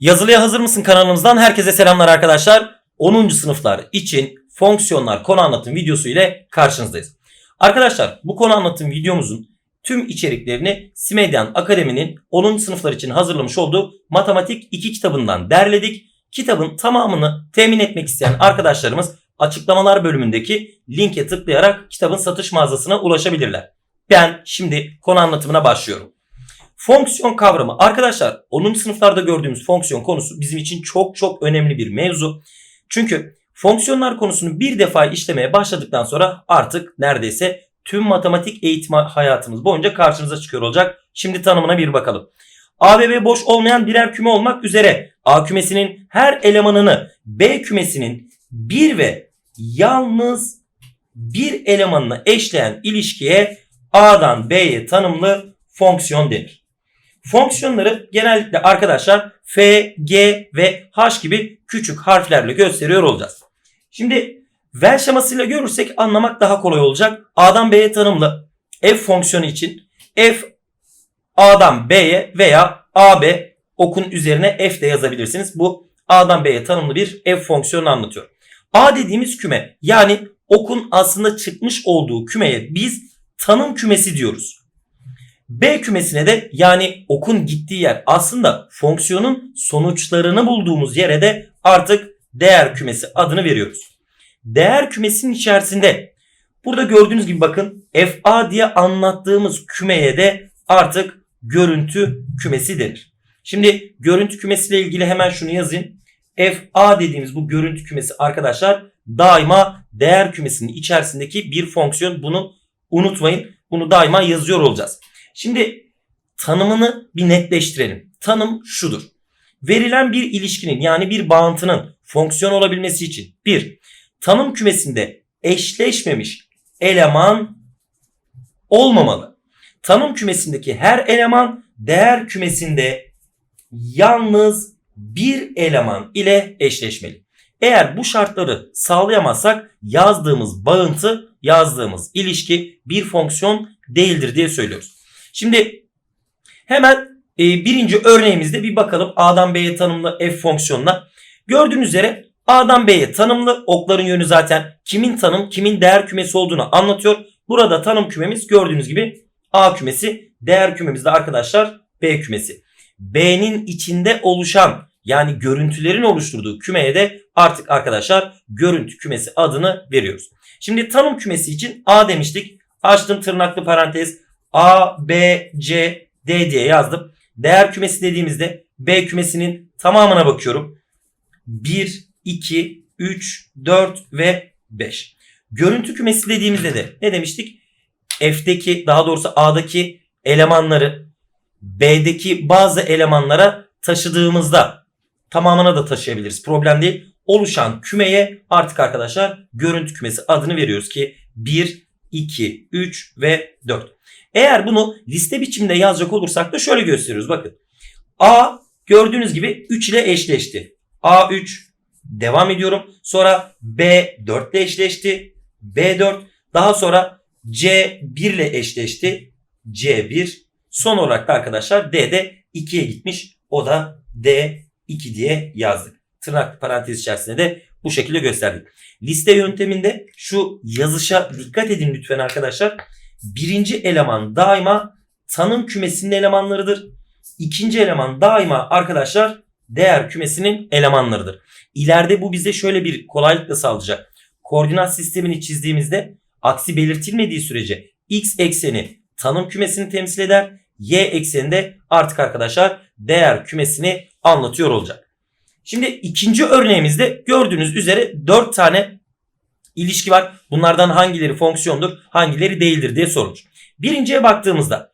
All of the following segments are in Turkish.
Yazılıya hazır mısın kanalımızdan herkese selamlar arkadaşlar. 10. sınıflar için fonksiyonlar konu anlatım videosu ile karşınızdayız. Arkadaşlar bu konu anlatım videomuzun tüm içeriklerini Simedyan Akademi'nin 10. sınıflar için hazırlamış olduğu Matematik 2 kitabından derledik. Kitabın tamamını temin etmek isteyen arkadaşlarımız açıklamalar bölümündeki linke tıklayarak kitabın satış mağazasına ulaşabilirler. Ben şimdi konu anlatımına başlıyorum. Fonksiyon kavramı. Arkadaşlar 10. sınıflarda gördüğümüz fonksiyon konusu bizim için çok çok önemli bir mevzu. Çünkü fonksiyonlar konusunu bir defa işlemeye başladıktan sonra artık neredeyse tüm matematik eğitim hayatımız boyunca karşınıza çıkıyor olacak. Şimdi tanımına bir bakalım. A ve B boş olmayan birer küme olmak üzere A kümesinin her elemanını B kümesinin bir ve yalnız bir elemanına eşleyen ilişkiye A'dan B'ye tanımlı fonksiyon denir. Fonksiyonları genellikle arkadaşlar F, G ve H gibi küçük harflerle gösteriyor olacağız. Şimdi vel şemasıyla görürsek anlamak daha kolay olacak. A'dan B'ye tanımlı f fonksiyonu için f A'dan B'ye veya AB okun üzerine f de yazabilirsiniz. Bu A'dan B'ye tanımlı bir f fonksiyonu anlatıyor. A dediğimiz küme yani okun aslında çıkmış olduğu kümeye biz tanım kümesi diyoruz. B kümesine de yani okun gittiği yer aslında fonksiyonun sonuçlarını bulduğumuz yere de artık değer kümesi adını veriyoruz. Değer kümesinin içerisinde burada gördüğünüz gibi bakın FA diye anlattığımız kümeye de artık görüntü kümesi denir. Şimdi görüntü kümesiyle ilgili hemen şunu yazayım. FA dediğimiz bu görüntü kümesi arkadaşlar daima değer kümesinin içerisindeki bir fonksiyon. Bunu unutmayın. Bunu daima yazıyor olacağız. Şimdi tanımını bir netleştirelim. Tanım şudur. Verilen bir ilişkinin yani bir bağıntının fonksiyon olabilmesi için bir tanım kümesinde eşleşmemiş eleman olmamalı. Tanım kümesindeki her eleman değer kümesinde yalnız bir eleman ile eşleşmeli. Eğer bu şartları sağlayamazsak yazdığımız bağıntı, yazdığımız ilişki bir fonksiyon değildir diye söylüyoruz. Şimdi hemen e, birinci örneğimizde bir bakalım A'dan B'ye tanımlı f fonksiyonuna. Gördüğünüz üzere A'dan B'ye tanımlı okların yönü zaten kimin tanım kimin değer kümesi olduğunu anlatıyor. Burada tanım kümemiz gördüğünüz gibi A kümesi değer kümemiz de arkadaşlar B kümesi. B'nin içinde oluşan yani görüntülerin oluşturduğu kümeye de artık arkadaşlar görüntü kümesi adını veriyoruz. Şimdi tanım kümesi için A demiştik. Açtım tırnaklı parantez A, B, C, D diye yazdım. Değer kümesi dediğimizde B kümesinin tamamına bakıyorum. 1, 2, 3, 4 ve 5. Görüntü kümesi dediğimizde de ne demiştik? F'deki daha doğrusu A'daki elemanları B'deki bazı elemanlara taşıdığımızda tamamına da taşıyabiliriz. Problem değil. Oluşan kümeye artık arkadaşlar görüntü kümesi adını veriyoruz ki 1, 2, 3 ve 4. Eğer bunu liste biçiminde yazacak olursak da şöyle gösteriyoruz. Bakın. A gördüğünüz gibi 3 ile eşleşti. A3 devam ediyorum. Sonra B 4 ile eşleşti. B4 daha sonra C1 ile eşleşti. C1 son olarak da arkadaşlar D de 2'ye gitmiş. O da D2 diye yazdık. Tırnak parantez içerisinde de bu şekilde gösterdik. Liste yönteminde şu yazışa dikkat edin lütfen arkadaşlar. Birinci eleman daima tanım kümesinin elemanlarıdır. İkinci eleman daima arkadaşlar değer kümesinin elemanlarıdır. İleride bu bize şöyle bir kolaylık da sağlayacak. Koordinat sistemini çizdiğimizde aksi belirtilmediği sürece x ekseni tanım kümesini temsil eder. Y ekseni de artık arkadaşlar değer kümesini anlatıyor olacak. Şimdi ikinci örneğimizde gördüğünüz üzere 4 tane ilişki var. Bunlardan hangileri fonksiyondur, hangileri değildir diye sorulmuş. Birinciye baktığımızda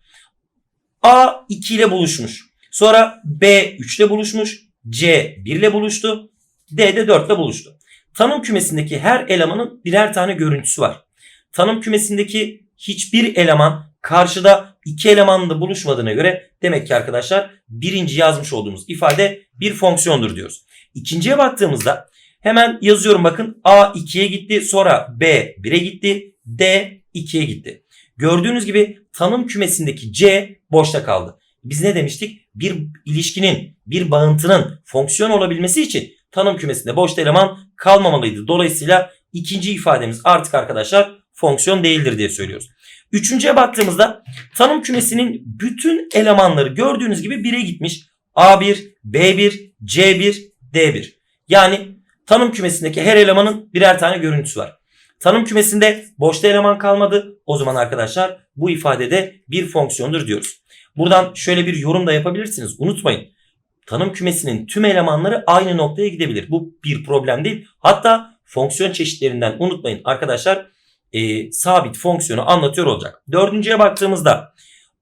A 2 ile buluşmuş. Sonra B 3 ile buluşmuş. C 1 ile buluştu. D de 4 ile buluştu. Tanım kümesindeki her elemanın birer tane görüntüsü var. Tanım kümesindeki hiçbir eleman karşıda iki elemanın da buluşmadığına göre demek ki arkadaşlar birinci yazmış olduğumuz ifade bir fonksiyondur diyoruz. İkinciye baktığımızda hemen yazıyorum bakın A 2'ye gitti sonra B 1'e gitti D 2'ye gitti. Gördüğünüz gibi tanım kümesindeki C boşta kaldı. Biz ne demiştik? bir ilişkinin, bir bağıntının fonksiyon olabilmesi için tanım kümesinde boşta eleman kalmamalıydı. Dolayısıyla ikinci ifademiz artık arkadaşlar fonksiyon değildir diye söylüyoruz. Üçüncüye baktığımızda tanım kümesinin bütün elemanları gördüğünüz gibi 1'e gitmiş. A1, B1, C1, D1. Yani tanım kümesindeki her elemanın birer tane görüntüsü var. Tanım kümesinde boşta eleman kalmadı. O zaman arkadaşlar bu ifadede bir fonksiyondur diyoruz. Buradan şöyle bir yorum da yapabilirsiniz. Unutmayın. Tanım kümesinin tüm elemanları aynı noktaya gidebilir. Bu bir problem değil. Hatta fonksiyon çeşitlerinden unutmayın arkadaşlar e, sabit fonksiyonu anlatıyor olacak. Dördüncüye baktığımızda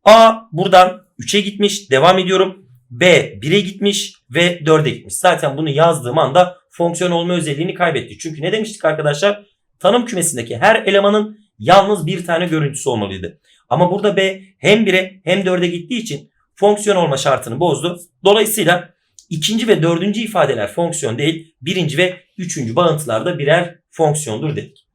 A buradan 3'e gitmiş. Devam ediyorum. B 1'e gitmiş ve 4'e gitmiş. Zaten bunu yazdığım anda fonksiyon olma özelliğini kaybetti. Çünkü ne demiştik arkadaşlar? Tanım kümesindeki her elemanın yalnız bir tane görüntüsü olmalıydı. Ama burada B hem 1'e hem 4'e gittiği için fonksiyon olma şartını bozdu. Dolayısıyla ikinci ve dördüncü ifadeler fonksiyon değil, birinci ve üçüncü bağıntılarda birer fonksiyondur dedik.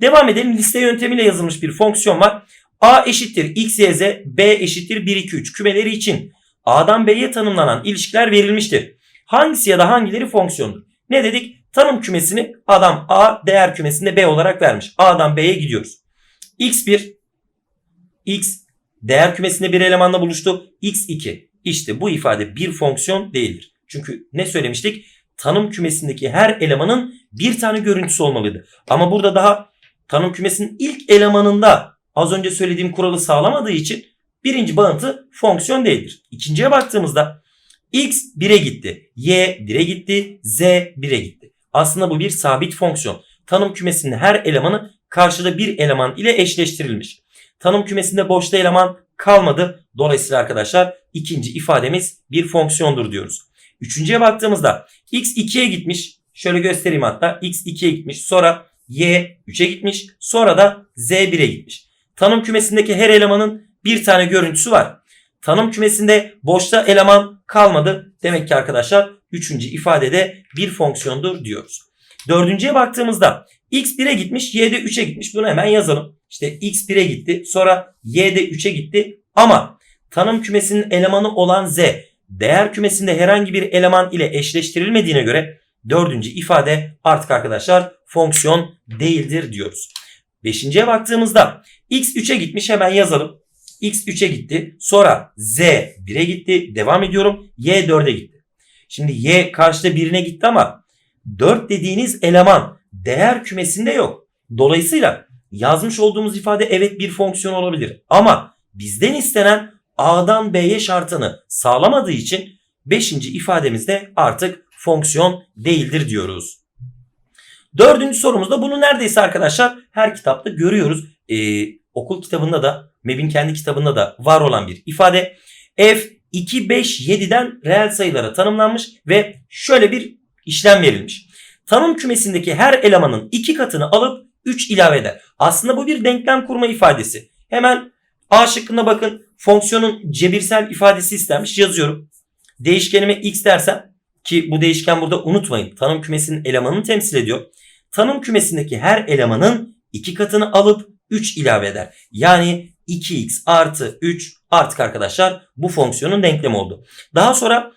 Devam edelim. Liste yöntemiyle yazılmış bir fonksiyon var. A eşittir x, y, z, b eşittir 1, 2, 3 kümeleri için A'dan B'ye tanımlanan ilişkiler verilmiştir. Hangisi ya da hangileri fonksiyondur? Ne dedik? Tanım kümesini adam A değer kümesinde B olarak vermiş. A'dan B'ye gidiyoruz. x1 x değer kümesinde bir elemanla buluştu. x2 işte bu ifade bir fonksiyon değildir. Çünkü ne söylemiştik? Tanım kümesindeki her elemanın bir tane görüntüsü olmalıydı. Ama burada daha tanım kümesinin ilk elemanında az önce söylediğim kuralı sağlamadığı için birinci bağıntı fonksiyon değildir. İkinciye baktığımızda x 1'e gitti, y 1'e gitti, z 1'e gitti. Aslında bu bir sabit fonksiyon. Tanım kümesinin her elemanı karşıda bir eleman ile eşleştirilmiş. Tanım kümesinde boşta eleman kalmadı. Dolayısıyla arkadaşlar ikinci ifademiz bir fonksiyondur diyoruz. Üçüncüye baktığımızda x 2'ye gitmiş. Şöyle göstereyim hatta. x 2'ye gitmiş. Sonra y 3'e gitmiş. Sonra da z 1'e gitmiş. Tanım kümesindeki her elemanın bir tane görüntüsü var. Tanım kümesinde boşta eleman kalmadı. Demek ki arkadaşlar üçüncü ifadede bir fonksiyondur diyoruz. Dördüncüye baktığımızda x 1'e gitmiş, y de 3'e gitmiş. Bunu hemen yazalım. İşte x 1'e gitti, sonra y de 3'e gitti. Ama tanım kümesinin elemanı olan z değer kümesinde herhangi bir eleman ile eşleştirilmediğine göre dördüncü ifade artık arkadaşlar fonksiyon değildir diyoruz. Beşinciye baktığımızda x 3'e gitmiş hemen yazalım. X 3'e gitti. Sonra z 1'e gitti. Devam ediyorum. y 4'e gitti. Şimdi y karşıda birine gitti ama 4 dediğiniz eleman değer kümesinde yok. Dolayısıyla yazmış olduğumuz ifade evet bir fonksiyon olabilir. Ama bizden istenen A'dan B'ye şartını sağlamadığı için 5. ifademizde artık fonksiyon değildir diyoruz. Dördüncü sorumuzda bunu neredeyse arkadaşlar her kitapta görüyoruz. Ee, okul kitabında da MEB'in kendi kitabında da var olan bir ifade. F 2, 5, 7'den reel sayılara tanımlanmış ve şöyle bir işlem verilmiş. Tanım kümesindeki her elemanın iki katını alıp 3 ilave eder. Aslında bu bir denklem kurma ifadesi. Hemen A şıkkına bakın. Fonksiyonun cebirsel ifadesi istenmiş. Yazıyorum. Değişkenime x dersem ki bu değişken burada unutmayın. Tanım kümesinin elemanını temsil ediyor. Tanım kümesindeki her elemanın iki katını alıp 3 ilave eder. Yani 2x artı 3 artık arkadaşlar bu fonksiyonun denklemi oldu. Daha sonra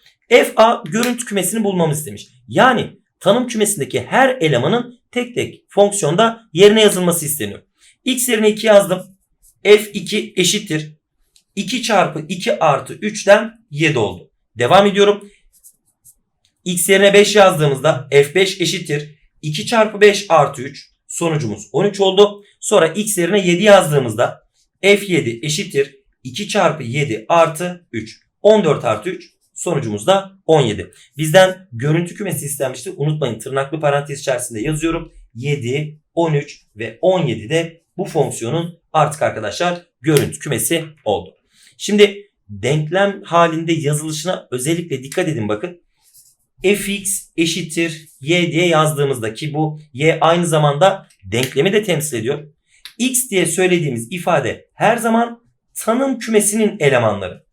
fa görüntü kümesini bulmamız istemiş. Yani tanım kümesindeki her elemanın tek tek fonksiyonda yerine yazılması isteniyor. x yerine 2 yazdım. f2 eşittir. 2 çarpı 2 artı 3'ten 7 oldu. Devam ediyorum. x yerine 5 yazdığımızda f5 eşittir. 2 çarpı 5 artı 3 sonucumuz 13 oldu. Sonra x yerine 7 yazdığımızda f7 eşittir. 2 çarpı 7 artı 3. 14 artı 3 sonucumuz da 17. Bizden görüntü kümesi istenmişti. Unutmayın tırnaklı parantez içerisinde yazıyorum. 7, 13 ve 17 de bu fonksiyonun artık arkadaşlar görüntü kümesi oldu. Şimdi denklem halinde yazılışına özellikle dikkat edin bakın. fx eşittir y diye yazdığımızda ki bu y aynı zamanda denklemi de temsil ediyor. X diye söylediğimiz ifade her zaman tanım kümesinin elemanları.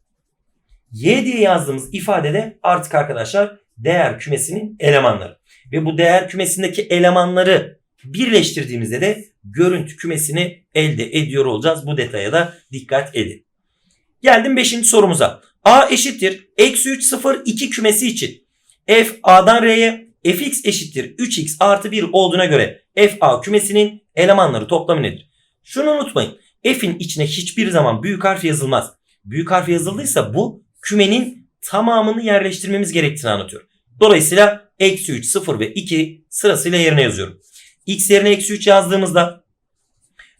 y diye yazdığımız ifadede artık arkadaşlar değer kümesinin elemanları. Ve bu değer kümesindeki elemanları birleştirdiğimizde de görüntü kümesini elde ediyor olacağız. Bu detaya da dikkat edin. Geldim 5. sorumuza. A eşittir eksi 3 0 2 kümesi için f a'dan r'ye fx eşittir 3x artı 1 olduğuna göre f a kümesinin elemanları toplamı nedir? Şunu unutmayın. F'in içine hiçbir zaman büyük harf yazılmaz. Büyük harf yazıldıysa bu kümenin tamamını yerleştirmemiz gerektiğini anlatıyor. Dolayısıyla eksi 3, 0 ve 2 sırasıyla yerine yazıyorum. X yerine eksi 3 yazdığımızda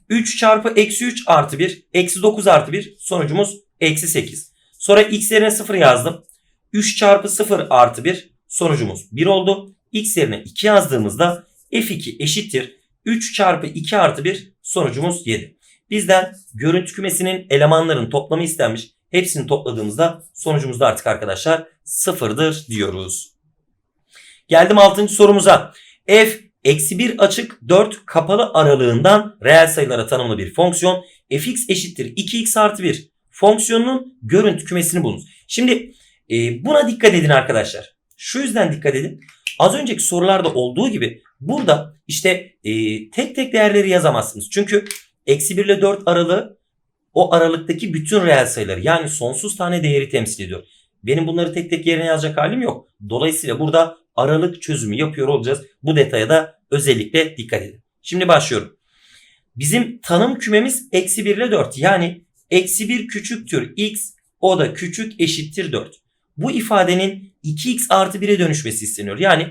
3 çarpı eksi 3 artı 1 eksi 9 artı 1 sonucumuz eksi 8. Sonra x yerine 0 yazdım. 3 çarpı 0 artı 1 sonucumuz 1 oldu. x yerine 2 yazdığımızda f2 eşittir 3 çarpı 2 artı 1 sonucumuz 7. Bizden görüntü kümesinin elemanların toplamı istenmiş. Hepsini topladığımızda sonucumuz da artık arkadaşlar sıfırdır diyoruz. Geldim 6. sorumuza. f eksi 1 açık 4 kapalı aralığından reel sayılara tanımlı bir fonksiyon fx eşittir 2x artı 1 fonksiyonunun görüntü kümesini bulunuz. Şimdi e, buna dikkat edin arkadaşlar. Şu yüzden dikkat edin. Az önceki sorularda olduğu gibi burada işte e, tek tek değerleri yazamazsınız. Çünkü eksi 1 ile 4 aralığı o aralıktaki bütün reel sayıları yani sonsuz tane değeri temsil ediyor. Benim bunları tek tek yerine yazacak halim yok. Dolayısıyla burada aralık çözümü yapıyor olacağız. Bu detaya da özellikle dikkat edin. Şimdi başlıyorum. Bizim tanım kümemiz eksi 1 ile 4. Yani eksi 1 küçüktür x o da küçük eşittir 4. Bu ifadenin 2x artı 1'e dönüşmesi isteniyor. Yani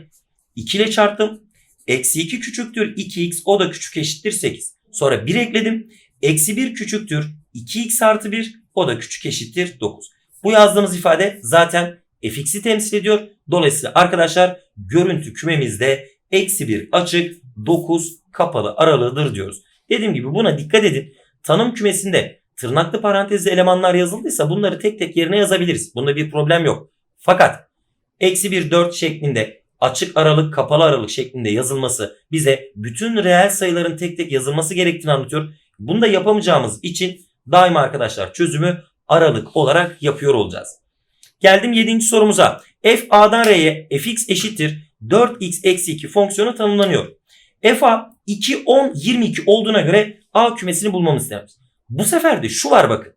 2 ile çarptım. Eksi 2 küçüktür 2x o da küçük eşittir 8. Sonra 1 ekledim. Eksi 1 küçüktür 2x artı 1 o da küçük eşittir 9. Bu yazdığımız ifade zaten fx'i temsil ediyor. Dolayısıyla arkadaşlar görüntü kümemizde eksi 1 açık 9 kapalı aralığıdır diyoruz. Dediğim gibi buna dikkat edin. Tanım kümesinde tırnaklı parantezli elemanlar yazıldıysa bunları tek tek yerine yazabiliriz. Bunda bir problem yok. Fakat eksi 1 4 şeklinde açık aralık kapalı aralık şeklinde yazılması bize bütün reel sayıların tek tek yazılması gerektiğini anlatıyor. Bunu da yapamayacağımız için daima arkadaşlar çözümü aralık olarak yapıyor olacağız. Geldim 7. sorumuza. f a'dan r'ye fx eşittir 4x eksi 2 fonksiyonu tanımlanıyor. f a 2, 10, 22 olduğuna göre a kümesini bulmamız istenmiş. Bu sefer de şu var bakın.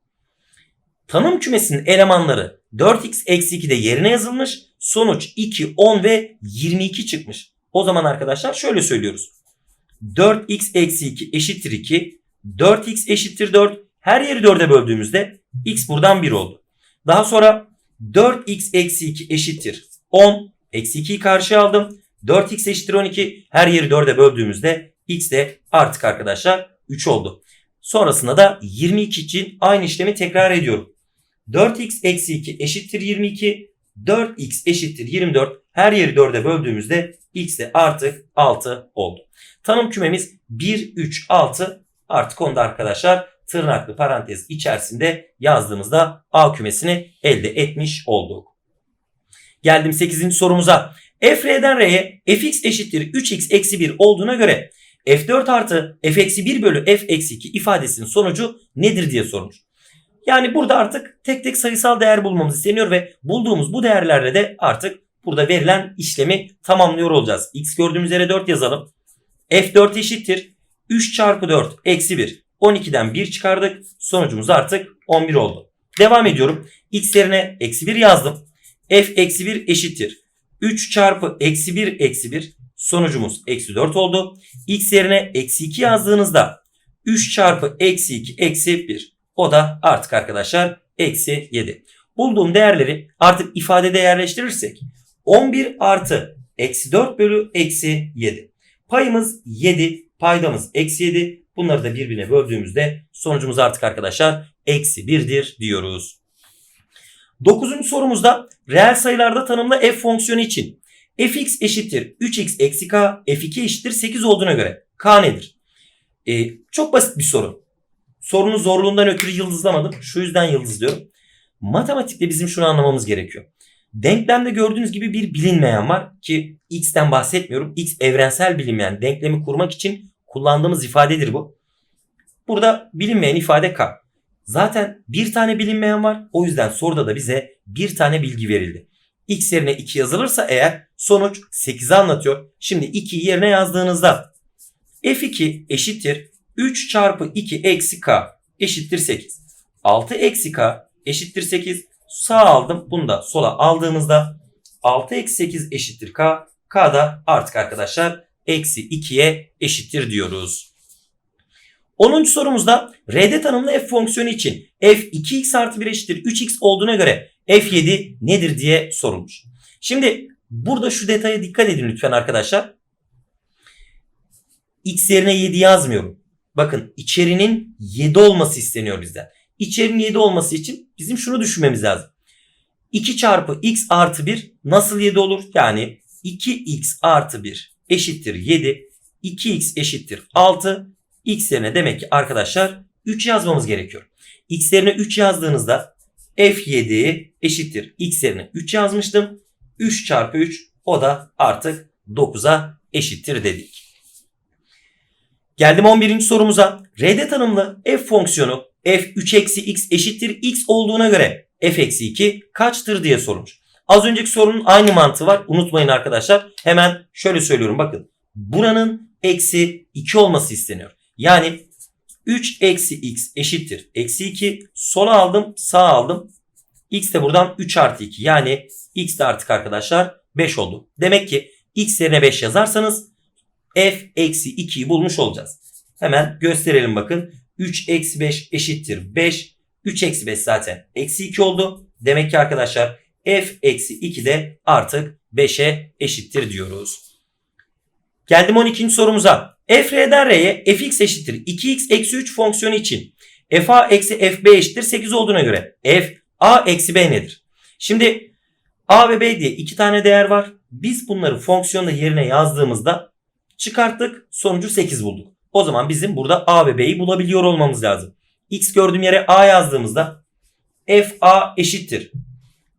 Tanım kümesinin elemanları 4x eksi 2'de yerine yazılmış. Sonuç 2, 10 ve 22 çıkmış. O zaman arkadaşlar şöyle söylüyoruz. 4x eksi 2 eşittir 2. 4x eşittir 4. Her yeri 4'e böldüğümüzde x buradan 1 oldu. Daha sonra 4x eksi 2 eşittir 10. Eksi 2'yi karşıya aldım. 4x eşittir 12. Her yeri 4'e böldüğümüzde x de artık arkadaşlar 3 oldu. Sonrasında da 22 için aynı işlemi tekrar ediyorum. 4x eksi 2 eşittir 22. 4x eşittir 24. Her yeri 4'e böldüğümüzde x de artık 6 oldu. Tanım kümemiz 1, 3, 6 artık onda arkadaşlar tırnaklı parantez içerisinde yazdığımızda A kümesini elde etmiş olduk. Geldim 8. sorumuza. f r'den r'ye fx eşittir 3x eksi 1 olduğuna göre f4 artı f eksi 1 bölü f eksi 2 ifadesinin sonucu nedir diye sormuş. Yani burada artık tek tek sayısal değer bulmamız isteniyor ve bulduğumuz bu değerlerle de artık burada verilen işlemi tamamlıyor olacağız. x gördüğümüz yere 4 yazalım. f4 eşittir 3 çarpı 4 eksi 1. 12'den 1 çıkardık. Sonucumuz artık 11 oldu. Devam ediyorum. x yerine eksi 1 yazdım. f eksi 1 eşittir. 3 çarpı eksi 1 eksi 1 sonucumuz eksi 4 oldu. x yerine eksi 2 yazdığınızda 3 çarpı eksi 2 eksi 1. O da artık arkadaşlar eksi 7. Bulduğum değerleri artık ifadede yerleştirirsek 11 artı eksi 4 bölü eksi 7. Payımız 7 paydamız eksi 7. Bunları da birbirine böldüğümüzde sonucumuz artık arkadaşlar eksi 1'dir diyoruz. Dokuzuncu sorumuzda reel sayılarda tanımlı f fonksiyonu için fx eşittir 3x eksi k f2 eşittir 8 olduğuna göre k nedir? Ee, çok basit bir soru. Sorunun zorluğundan ötürü yıldızlamadım. Şu yüzden yıldızlıyorum. Matematikte bizim şunu anlamamız gerekiyor. Denklemde gördüğünüz gibi bir bilinmeyen var ki x'ten bahsetmiyorum. x evrensel bilinmeyen denklemi kurmak için kullandığımız ifadedir bu. Burada bilinmeyen ifade k. Zaten bir tane bilinmeyen var. O yüzden soruda da bize bir tane bilgi verildi. X yerine 2 yazılırsa eğer sonuç 8'i anlatıyor. Şimdi 2'yi yerine yazdığınızda F2 eşittir 3 çarpı 2 eksi K eşittir 8. 6 eksi K eşittir 8. Sağ aldım. Bunu da sola aldığımızda 6 eksi 8 eşittir k. K da artık arkadaşlar eksi 2'ye eşittir diyoruz. 10. sorumuzda R'de tanımlı f fonksiyonu için f 2x artı 1 eşittir 3x olduğuna göre f7 nedir diye sorulmuş. Şimdi burada şu detaya dikkat edin lütfen arkadaşlar. x yerine 7 yazmıyorum. Bakın içerinin 7 olması isteniyor bizden. İçerinin 7 olması için bizim şunu düşünmemiz lazım. 2 çarpı x artı 1 nasıl 7 olur? Yani 2x artı 1 eşittir 7. 2x eşittir 6. X yerine demek ki arkadaşlar 3 yazmamız gerekiyor. X yerine 3 yazdığınızda F7 eşittir. X yerine 3 yazmıştım. 3 çarpı 3 o da artık 9'a eşittir dedik. Geldim 11. sorumuza. R'de tanımlı f fonksiyonu f3 eksi x eşittir x olduğuna göre f eksi 2 kaçtır diye sorulmuş. Az önceki sorunun aynı mantığı var. Unutmayın arkadaşlar. Hemen şöyle söylüyorum bakın. Buranın eksi 2 olması isteniyor. Yani 3 eksi x eşittir. Eksi 2 sola aldım sağ aldım. X de buradan 3 artı 2 yani x de artık arkadaşlar 5 oldu. Demek ki x yerine 5 yazarsanız f eksi 2'yi bulmuş olacağız. Hemen gösterelim bakın. 3 eksi 5 eşittir 5. 3 eksi 5 zaten eksi 2 oldu. Demek ki arkadaşlar f eksi 2 de artık 5'e eşittir diyoruz. Geldim 12. sorumuza. f r'den r'ye fx eşittir 2x eksi 3 fonksiyonu için fa eksi fb eşittir 8 olduğuna göre f a eksi b nedir? Şimdi a ve b diye iki tane değer var. Biz bunları fonksiyonda yerine yazdığımızda çıkarttık sonucu 8 bulduk. O zaman bizim burada a ve b'yi bulabiliyor olmamız lazım. x gördüğüm yere a yazdığımızda f a eşittir.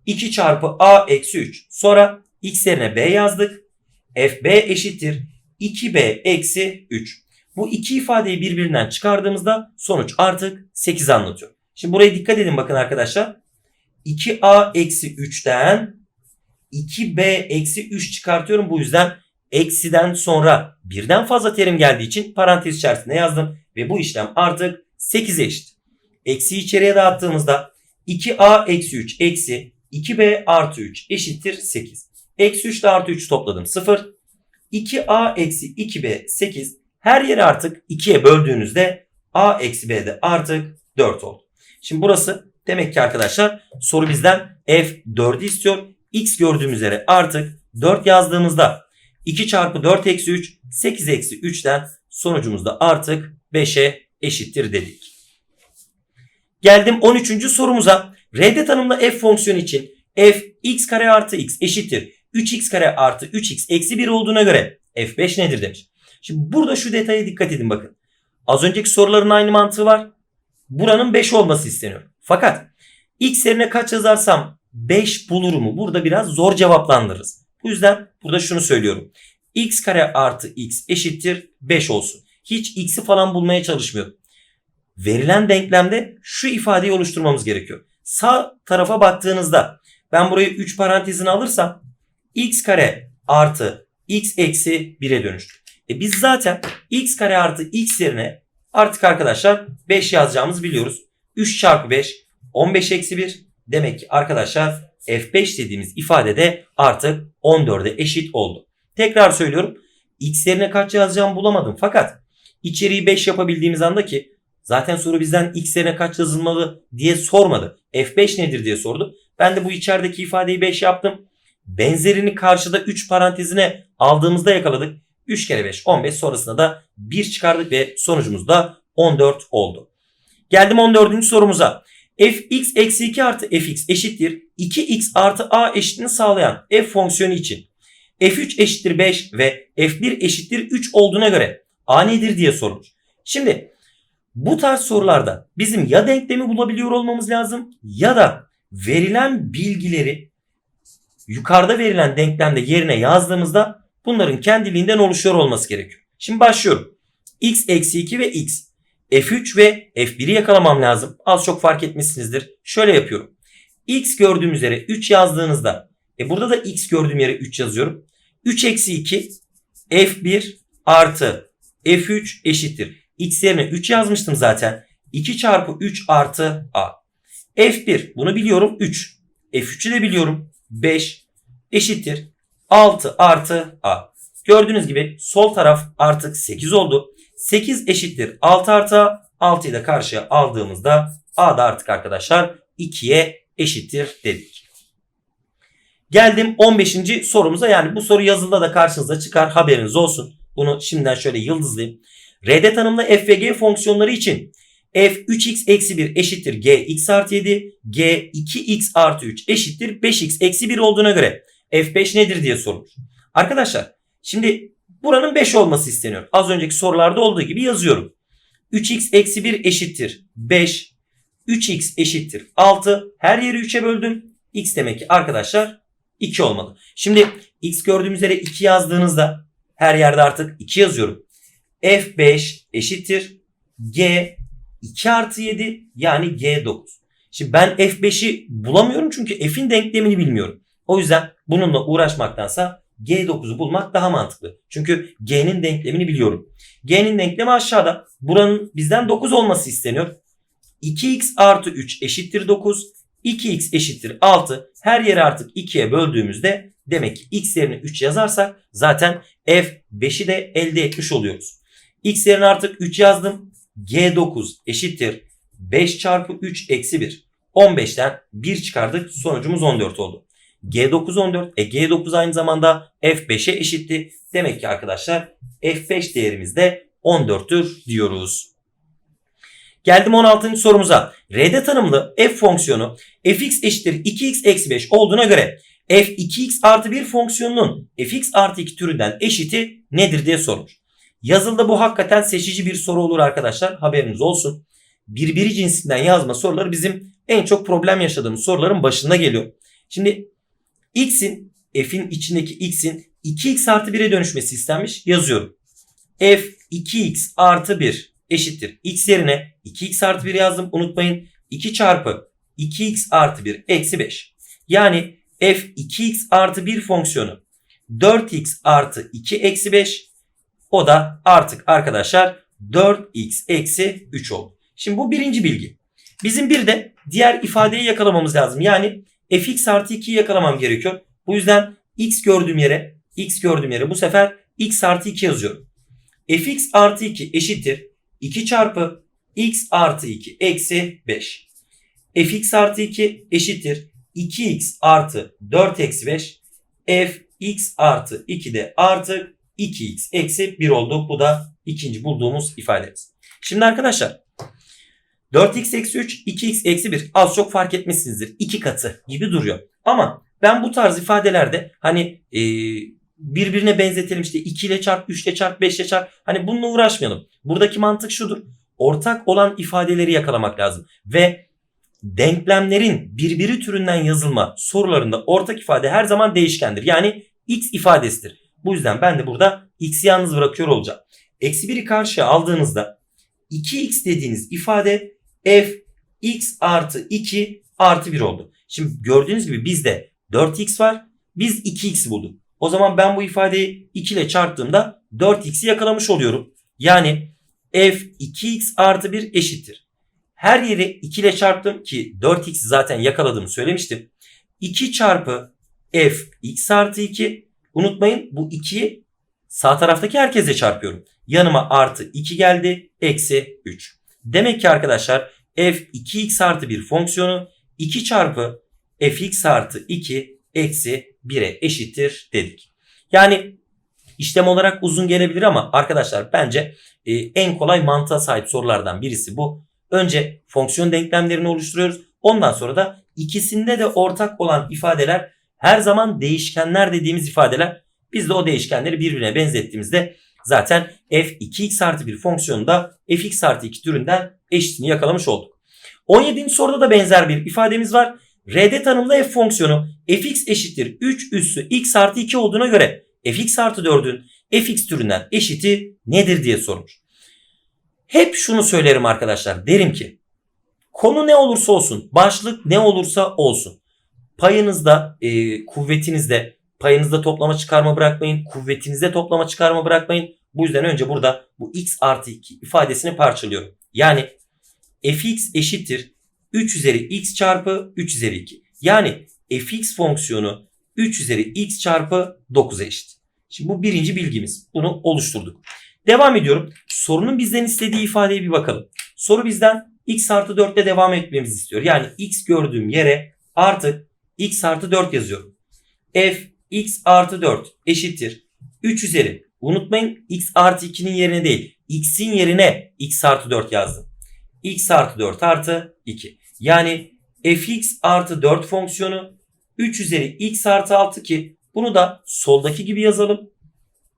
2 çarpı a eksi 3. Sonra x yerine b yazdık. fb eşittir 2b eksi 3. Bu iki ifadeyi birbirinden çıkardığımızda sonuç artık 8 anlatıyor. Şimdi buraya dikkat edin bakın arkadaşlar. 2a eksi 3'ten 2b eksi 3 çıkartıyorum. Bu yüzden eksiden sonra birden fazla terim geldiği için parantez içerisinde yazdım. Ve bu işlem artık 8'e eşit. Eksi içeriye dağıttığımızda 2a eksi 3 eksi 2b artı 3 eşittir 8. Eksi 3 ile artı 3 topladım 0. 2a eksi 2b 8. Her yeri artık 2'ye böldüğünüzde a eksi b de artık 4 oldu. Şimdi burası demek ki arkadaşlar soru bizden f 4'ü istiyor. x gördüğümüz yere artık 4 yazdığımızda 2 çarpı 4 eksi 3 8 eksi 3'ten sonucumuzda artık 5'e eşittir dedik. Geldim 13. sorumuza. R'de tanımlı f fonksiyonu için f x kare artı x eşittir 3x kare artı 3x eksi 1 olduğuna göre f5 nedir demiş. Şimdi burada şu detaya dikkat edin bakın. Az önceki soruların aynı mantığı var. Buranın 5 olması isteniyor. Fakat x yerine kaç yazarsam 5 bulurumu burada biraz zor cevaplandırırız. Bu yüzden burada şunu söylüyorum. x kare artı x eşittir 5 olsun. Hiç x'i falan bulmaya çalışmıyor. Verilen denklemde şu ifadeyi oluşturmamız gerekiyor. Sağ tarafa baktığınızda ben burayı 3 parantezine alırsam x kare artı x eksi 1'e dönüştür. E biz zaten x kare artı x yerine artık arkadaşlar 5 yazacağımızı biliyoruz. 3 çarpı 5 15 eksi 1 demek ki arkadaşlar f5 dediğimiz ifadede artık 14'e eşit oldu. Tekrar söylüyorum x yerine kaç yazacağımı bulamadım fakat içeriği 5 yapabildiğimiz anda ki zaten soru bizden x yerine kaç yazılmalı diye sormadı. f5 nedir diye sordu. Ben de bu içerideki ifadeyi 5 yaptım. Benzerini karşıda 3 parantezine aldığımızda yakaladık. 3 kere 5 15 sonrasında da 1 çıkardık ve sonucumuz da 14 oldu. Geldim 14. sorumuza. Fx eksi 2 artı fx eşittir 2x artı a eşitliğini sağlayan f fonksiyonu için f3 eşittir 5 ve f1 eşittir 3 olduğuna göre a nedir diye sorulmuş. Şimdi bu tarz sorularda bizim ya denklemi bulabiliyor olmamız lazım ya da verilen bilgileri yukarıda verilen denklemde yerine yazdığımızda bunların kendiliğinden oluşuyor olması gerekiyor. Şimdi başlıyorum. x eksi 2 ve x. f3 ve f1'i yakalamam lazım. Az çok fark etmişsinizdir. Şöyle yapıyorum. x gördüğüm üzere 3 yazdığınızda e burada da x gördüğüm yere 3 yazıyorum. 3 eksi 2 f1 artı f3 eşittir. x yerine 3 yazmıştım zaten. 2 çarpı 3 artı a. f1 bunu biliyorum 3. F3'ü de biliyorum. 5 eşittir 6 artı A. Gördüğünüz gibi sol taraf artık 8 oldu. 8 eşittir 6 artı A. 6'yı da karşıya aldığımızda A da artık arkadaşlar 2'ye eşittir dedik. Geldim 15. sorumuza yani bu soru yazılıda da karşınıza çıkar haberiniz olsun. Bunu şimdiden şöyle yıldızlayayım. R'de tanımlı f ve g fonksiyonları için f 3x eksi 1 eşittir g x artı 7 g 2x artı 3 eşittir 5x eksi 1 olduğuna göre f5 nedir diye sorulmuş. Arkadaşlar şimdi buranın 5 olması isteniyor. Az önceki sorularda olduğu gibi yazıyorum. 3x eksi 1 eşittir 5 3x eşittir 6 her yeri 3'e böldüm. x demek ki arkadaşlar 2 olmalı. Şimdi x gördüğümüz yere 2 yazdığınızda her yerde artık 2 yazıyorum. f5 eşittir g 2 artı 7 yani g9. Şimdi ben f5'i bulamıyorum çünkü f'in denklemini bilmiyorum. O yüzden bununla uğraşmaktansa G9'u bulmak daha mantıklı. Çünkü G'nin denklemini biliyorum. G'nin denklemi aşağıda. Buranın bizden 9 olması isteniyor. 2x artı 3 eşittir 9. 2x eşittir 6. Her yeri artık 2'ye böldüğümüzde demek ki x yerine 3 yazarsak zaten f5'i de elde etmiş oluyoruz. x yerine artık 3 yazdım. G9 eşittir 5 çarpı 3 eksi 1. 15'ten 1 çıkardık. Sonucumuz 14 oldu. G9 14. E G9 aynı zamanda F5'e eşitti. Demek ki arkadaşlar F5 değerimiz de 14'tür diyoruz. Geldim 16. sorumuza. R'de tanımlı f fonksiyonu fx eşittir 2x eksi 5 olduğuna göre f 2x artı 1 fonksiyonunun fx artı 2 türünden eşiti nedir diye sormuş. Yazılda bu hakikaten seçici bir soru olur arkadaşlar. Haberiniz olsun. Birbiri cinsinden yazma soruları bizim en çok problem yaşadığımız soruların başında geliyor. Şimdi x'in f'in içindeki x'in 2x artı 1'e dönüşmesi istenmiş. Yazıyorum. f 2x artı 1 eşittir. x yerine 2x artı 1 yazdım. Unutmayın 2 çarpı 2x artı 1 eksi 5. Yani f 2x artı 1 fonksiyonu 4x artı 2 eksi 5 o da artık arkadaşlar 4x eksi 3 oldu. Şimdi bu birinci bilgi. Bizim bir de diğer ifadeyi yakalamamız lazım. Yani fx artı 2'yi yakalamam gerekiyor. Bu yüzden x gördüğüm yere x gördüğüm yere bu sefer x artı 2 yazıyorum. fx artı 2 eşittir 2 çarpı x artı 2 eksi 5. fx artı 2 eşittir 2x artı 4 eksi 5. fx artı 2 de artı 2x eksi 1 oldu. Bu da ikinci bulduğumuz ifademiz. Şimdi arkadaşlar 4x eksi 3, 2x eksi 1 az çok fark etmişsinizdir. 2 katı gibi duruyor. Ama ben bu tarz ifadelerde hani e, birbirine benzetelim işte 2 ile çarp, 3 ile çarp, 5 ile çarp. Hani bununla uğraşmayalım. Buradaki mantık şudur. Ortak olan ifadeleri yakalamak lazım. Ve denklemlerin birbiri türünden yazılma sorularında ortak ifade her zaman değişkendir. Yani x ifadesidir. Bu yüzden ben de burada x'i yalnız bırakıyor olacağım. Eksi 1'i karşıya aldığınızda 2x dediğiniz ifade f x artı 2 artı 1 oldu. Şimdi gördüğünüz gibi bizde 4x var. Biz 2x bulduk. O zaman ben bu ifadeyi 2 ile çarptığımda 4x'i yakalamış oluyorum. Yani f 2x artı 1 eşittir. Her yeri 2 ile çarptım ki 4x'i zaten yakaladığımı söylemiştim. 2 çarpı f x artı 2 unutmayın bu 2'yi sağ taraftaki herkese çarpıyorum. Yanıma artı 2 geldi eksi 3. Demek ki arkadaşlar f 2x artı 1 fonksiyonu 2 çarpı fx artı 2 eksi 1'e eşittir dedik. Yani işlem olarak uzun gelebilir ama arkadaşlar bence e, en kolay mantığa sahip sorulardan birisi bu. Önce fonksiyon denklemlerini oluşturuyoruz. Ondan sonra da ikisinde de ortak olan ifadeler her zaman değişkenler dediğimiz ifadeler. Biz de o değişkenleri birbirine benzettiğimizde zaten f 2x artı 1 fonksiyonunda fx artı 2 türünden eşitini yakalamış olduk. 17. soruda da benzer bir ifademiz var. R'de tanımlı f fonksiyonu fx eşittir 3 üssü x artı 2 olduğuna göre fx artı 4'ün fx türünden eşiti nedir diye sormuş. Hep şunu söylerim arkadaşlar. Derim ki konu ne olursa olsun, başlık ne olursa olsun. Payınızda, e, kuvvetinizde, payınızda toplama çıkarma bırakmayın. Kuvvetinizde toplama çıkarma bırakmayın. Bu yüzden önce burada bu x artı 2 ifadesini parçalıyorum. Yani fx eşittir 3 üzeri x çarpı 3 üzeri 2. Yani fx fonksiyonu 3 üzeri x çarpı 9'a eşit. Şimdi bu birinci bilgimiz. Bunu oluşturduk. Devam ediyorum. Sorunun bizden istediği ifadeye bir bakalım. Soru bizden x artı 4 ile devam etmemizi istiyor. Yani x gördüğüm yere artık x artı 4 yazıyorum. f x artı 4 eşittir. 3 üzeri. Unutmayın x artı 2'nin yerine değil. x'in yerine x artı 4 yazdım. X artı 4 artı 2. Yani fx artı 4 fonksiyonu 3 üzeri x artı 6 ki bunu da soldaki gibi yazalım.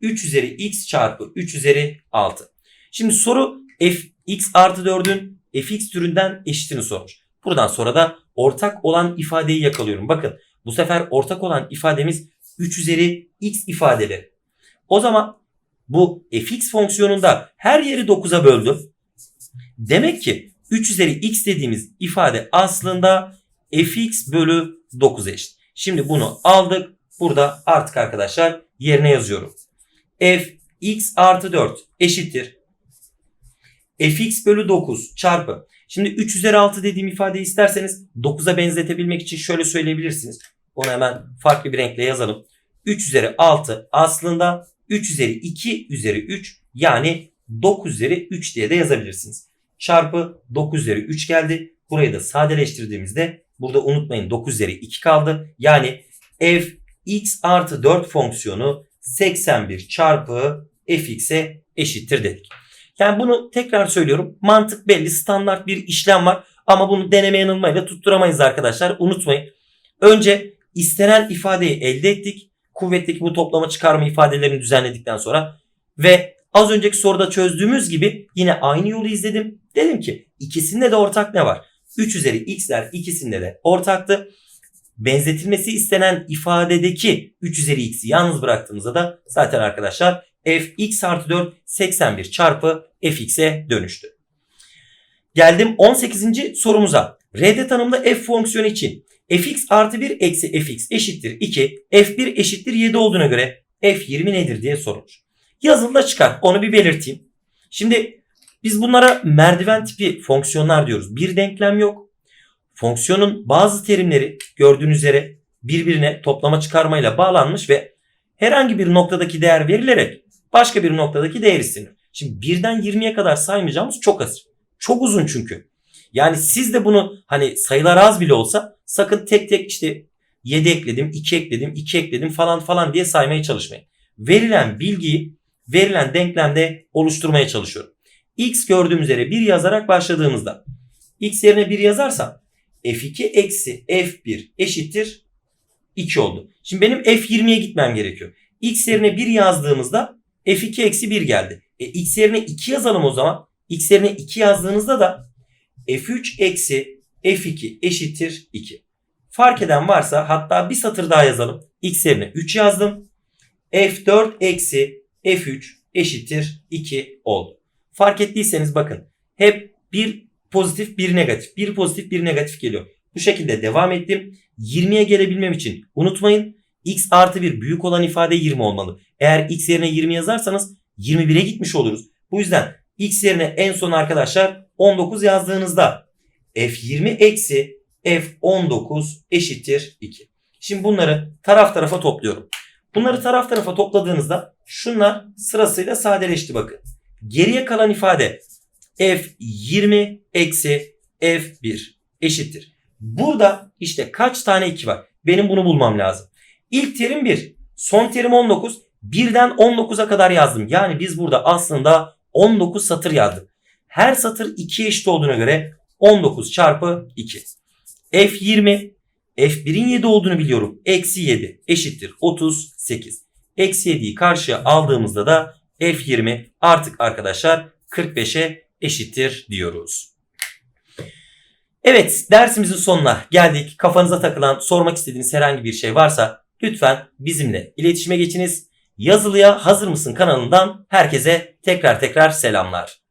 3 üzeri x çarpı 3 üzeri 6. Şimdi soru fx artı 4'ün fx türünden eşitini sormuş. Buradan sonra da ortak olan ifadeyi yakalıyorum. Bakın bu sefer ortak olan ifademiz 3 üzeri x ifadeleri. O zaman bu fx fonksiyonunda her yeri 9'a böldüm. Demek ki 3 üzeri x dediğimiz ifade aslında fx bölü 9 eşit. Şimdi bunu aldık. Burada artık arkadaşlar yerine yazıyorum. f x artı 4 eşittir. fx bölü 9 çarpı. Şimdi 3 üzeri 6 dediğim ifadeyi isterseniz 9'a benzetebilmek için şöyle söyleyebilirsiniz. Onu hemen farklı bir renkle yazalım. 3 üzeri 6 aslında 3 üzeri 2 üzeri 3 yani 9 üzeri 3 diye de yazabilirsiniz. Çarpı 9 üzeri 3 geldi. Burayı da sadeleştirdiğimizde burada unutmayın 9 üzeri 2 kaldı. Yani f x artı 4 fonksiyonu 81 çarpı fx'e eşittir dedik. Yani bunu tekrar söylüyorum. Mantık belli. Standart bir işlem var. Ama bunu deneme yanılmayla tutturamayız arkadaşlar. Unutmayın. Önce istenen ifadeyi elde ettik. Kuvvetteki bu toplama çıkarma ifadelerini düzenledikten sonra ve az önceki soruda çözdüğümüz gibi yine aynı yolu izledim. Dedim ki ikisinde de ortak ne var? 3 üzeri x'ler ikisinde de ortaktı. Benzetilmesi istenen ifadedeki 3 üzeri x'i yalnız bıraktığımızda da zaten arkadaşlar f x artı 4 81 çarpı fx'e dönüştü. Geldim 18. sorumuza. R'de tanımlı f fonksiyonu için fx artı 1 eksi fx eşittir 2, f1 eşittir 7 olduğuna göre f20 nedir diye sorulmuş. Yazılıda çıkar. Onu bir belirteyim. Şimdi biz bunlara merdiven tipi fonksiyonlar diyoruz. Bir denklem yok. Fonksiyonun bazı terimleri gördüğünüz üzere birbirine toplama çıkarmayla bağlanmış ve herhangi bir noktadaki değer verilerek başka bir noktadaki değer isteniyor. Şimdi birden 20'ye kadar saymayacağımız çok az. Çok uzun çünkü. Yani siz de bunu hani sayılar az bile olsa sakın tek tek işte 7 ekledim, 2 ekledim, 2 ekledim falan falan diye saymaya çalışmayın. Verilen bilgiyi verilen denklemde oluşturmaya çalışıyorum. X gördüğüm üzere 1 yazarak başladığımızda X yerine 1 yazarsam F2 eksi F1 eşittir 2 oldu. Şimdi benim F20'ye gitmem gerekiyor. X yerine 1 yazdığımızda F2 eksi 1 geldi. E, X yerine 2 yazalım o zaman. X yerine 2 yazdığınızda da F3 eksi F2 eşittir 2. Fark eden varsa hatta bir satır daha yazalım. X yerine 3 yazdım. F4 eksi F3 eşittir 2 oldu. Fark ettiyseniz bakın hep bir pozitif bir negatif. Bir pozitif bir negatif geliyor. Bu şekilde devam ettim. 20'ye gelebilmem için unutmayın x artı 1 büyük olan ifade 20 olmalı. Eğer x yerine 20 yazarsanız 21'e gitmiş oluruz. Bu yüzden x yerine en son arkadaşlar 19 yazdığınızda f20 eksi f19 eşittir 2. Şimdi bunları taraf tarafa topluyorum. Bunları taraf tarafa topladığınızda şunlar sırasıyla sadeleşti bakın. Geriye kalan ifade f20 eksi f1 eşittir. Burada işte kaç tane 2 var? Benim bunu bulmam lazım. İlk terim 1. Son terim 19. Birden 19'a kadar yazdım. Yani biz burada aslında 19 satır yazdık. Her satır 2'ye eşit olduğuna göre 19 çarpı 2. F20 F1'in 7 olduğunu biliyorum. Eksi 7 eşittir 38. Eksi 7'yi karşıya aldığımızda da F20 artık arkadaşlar 45'e eşittir diyoruz. Evet dersimizin sonuna geldik. Kafanıza takılan sormak istediğiniz herhangi bir şey varsa lütfen bizimle iletişime geçiniz. Yazılıya hazır mısın kanalından herkese tekrar tekrar selamlar.